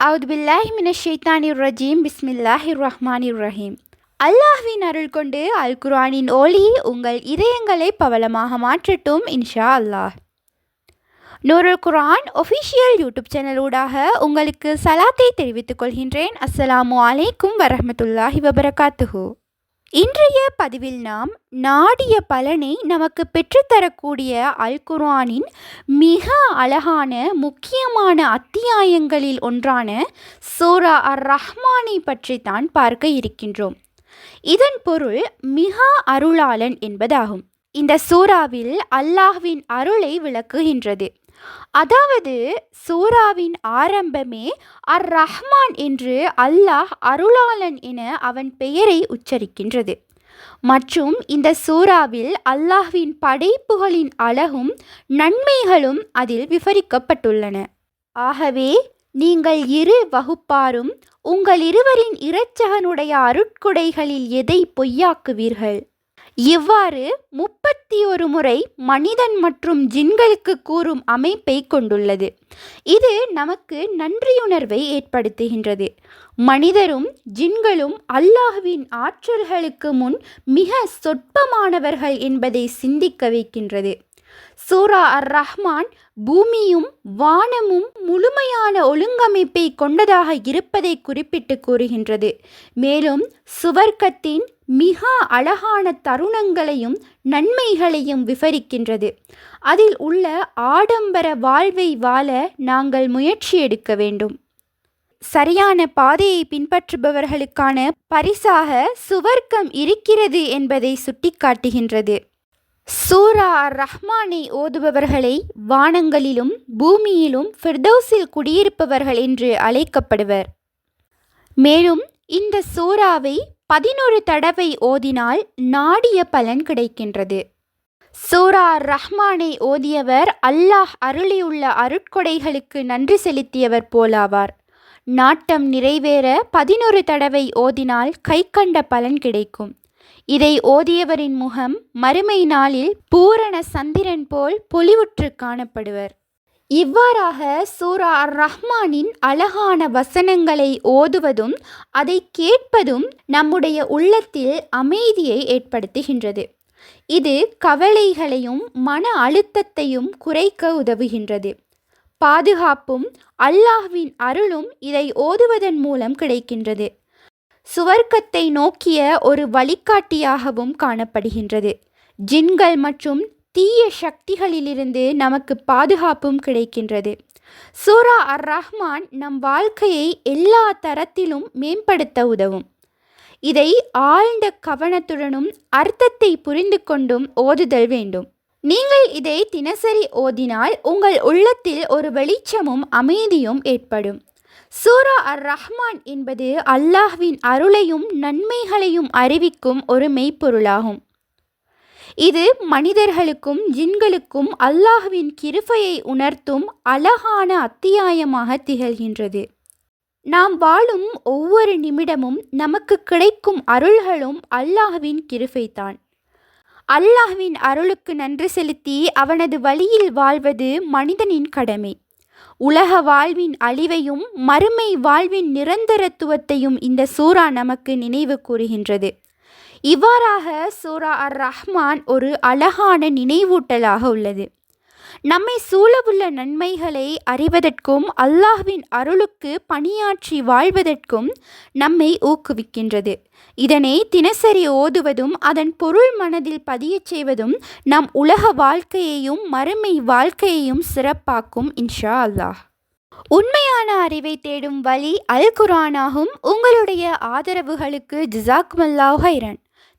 அவுது பில்லாஹி ரஜீம். பிஸ்மில்லாஹிர் ரஹ்மானிர் ரஹீம். அல்லாஹ்வின் அருள் கொண்டு அல் குர்ஆனின் ஒளி உங்கள் இதயங்களை பவலமாக மாற்றட்டும் இன்ஷா அல்லாஹ். நூருல் குர்ஆன் ஒஃபிஷியல் யூடியூப் சேனலூடாக உங்களுக்கு சலாத்தை தெரிவித்துக் கொள்கின்றேன். அஸ்ஸலாமு அலைக்கும் வரஹ்மத்துல்லாஹி வபரகாத்துஹூ. இன்றைய பதிவில் நாம் நாடிய பலனை நமக்கு பெற்றுத்தரக்கூடிய அல் குர்ஆனின் மிக அழகான முக்கியமான அத்தியாயங்களில் ஒன்றான சூரா அர் ரஹ்மானை பற்றி தான் பார்க்க இருக்கின்றோம். இதன் பொருள் மிக அருளாளன் என்பதாகும். இந்த சூறாவில் அல்லாஹ்வின் அருளை விளக்குகின்றது. அதாவது சூறாவின் ஆரம்பமே அர் ரஹ்மான் என்று அல்லாஹ் அருளாளன் என அவன் பெயரை உச்சரிக்கின்றது. மற்றும் இந்த சூறாவில் அல்லாஹ்வின் படைப்புகளின் அழகும் நன்மைகளும் அதில் விவரிக்கப்பட்டுள்ளன. ஆகவே நீங்கள் இரு வகுப்பாரும் உங்கள் இருவரின் இரச்சகனுடைய அருட்கொடைகளில் எதை பொய்யாக்குவீர்கள்? இவ்வாறு முப்பத்தி ஒரு முறை மனிதன் மற்றும் ஜின்களுக்கு கூறும் அமைப்பை கொண்டுள்ளது. இது நமக்கு நன்றியுணர்வை ஏற்படுத்துகின்றது. மனிதரும் ஜின்களும் அல்லாஹுவின் ஆற்றல்களுக்கு முன் மிக சொற்பமானவர்கள் என்பதை சிந்திக்க வைக்கின்றது. சூரா அர் ரஹ்மான் பூமியும் வானமும் முழுமையான ஒழுங்கமைப்பை கொண்டதாக இருப்பதை குறிப்பிட்டு கூறுகின்றது. மேலும் சுவர்க்கத்தின் மிக அழகான தருணங்களையும் நன்மைகளையும் விவரிக்கின்றது. அதில் உள்ள ஆடம்பர வாழ்வை வாழ நாங்கள் முயற்சி எடுக்க வேண்டும். சரியான பாதையை பின்பற்றுபவர்களுக்கான பரிசாக சுவர்க்கம் இருக்கிறது என்பதை சுட்டிக்காட்டுகின்றது. சூரா ரஹ்மானை ஓதுபவர்களை வானங்களிலும் பூமியிலும் ஃபிர்தௌஸில் குடியிருப்பவர்கள் என்று அழைக்கப்படுவர். மேலும் இந்த சூறாவை பதினொரு தடவை ஓதினால் நாடிய பலன் கிடைக்கின்றது. சூரா ரஹ்மானை ஓதியவர் அல்லாஹ் அருளியுள்ள அருட்கொடைகளுக்கு நன்றி செலுத்தியவர் போலாவார். நாட்டம் நிறைவேற பதினொரு தடவை ஓதினால் கை கண்ட பலன் கிடைக்கும். இதை ஓதியவரின் முகம் மறுமை நாளில் பூரண சந்திரன் போல் பொலிவுற்று காணப்படுவர். இவ்வாறாக சூரா அர் ரஹ்மானின் அழகான வசனங்களை ஓதுவதும் அதை கேட்பதும் நம்முடைய உள்ளத்தில் அமைதியை ஏற்படுத்துகின்றது. இது கவலைகளையும் மன அழுத்தத்தையும் குறைக்க உதவுகின்றது. பாதுகாப்பும் அல்லாஹ்வின் அருளும் இதை ஓதுவதன் மூலம் கிடைக்கின்றது. சுவர்க்கத்தை நோக்கிய ஒரு வழிகாட்டியாகவும் காணப்படுகின்றது. ஜின்கள் மற்றும் தீய சக்திகளிலிருந்து நமக்கு பாதுகாப்பும் கிடைக்கின்றது. சூரா அர் ரஹ்மான் நம் வாழ்க்கையை எல்லா தரத்திலும் மேம்படுத்த உதவும். இதை ஆழ்ந்த கவனத்துடனும் அர்த்தத்தை புரிந்து கொண்டும் ஓதுதல் வேண்டும். நீங்கள் இதை தினசரி ஓதினால் உங்கள் உள்ளத்தில் ஒரு வெளிச்சமும் அமைதியும் ஏற்படும். சூரா அர் ரஹ்மான் என்பது அல்லாஹ்வின் அருளையும் நன்மைகளையும் அறிவிக்கும் ஒரு மெய்ப்பொருளாகும். இது மனிதர்களுக்கும் ஜின்களுக்கும் அல்லாஹ்வின் கிருபையை உணர்த்தும் அழகான அத்தியாயமாக திகழ்கின்றது. நாம் வாழும் ஒவ்வொரு நிமிடமும் நமக்கு கிடைக்கும் அருள்களும் அல்லாஹுவின் கிருபைதான். அல்லாஹுவின் அருளுக்கு நன்றி செலுத்தி அவனது வழியில் வாழ்வது மனிதனின் கடமை. உலக வாழ்வின் அழிவையும் மறுமை வாழ்வின் நிரந்தரத்துவத்தையும் இந்த சூறா நமக்கு நினைவு கூறுகின்றது. இவ்வாறாக சூரா அர் ரஹ்மான் ஒரு அழகான நினைவூட்டலாக உள்ளது. நம்மை சூழவுள்ள நன்மைகளை அறிவதற்கும் அல்லாஹ்வின் அருளுக்கு பணியாற்றி வாழ்வதற்கும் நம்மை ஊக்குவிக்கின்றது. இதனை தினசரி ஓதுவதும் அதன் பொருள் மனதில் பதியச் செய்வதும் நம் உலக வாழ்க்கையையும் மறுமை வாழ்க்கையையும் சிறப்பாக்கும் இன்ஷா அல்லாஹ். உண்மையான அறிவை தேடும் வழி அல் குரானாகும் உங்களுடைய ஆதரவுகளுக்கு ஜிசாக்மல்லாஹ் ஹைரன்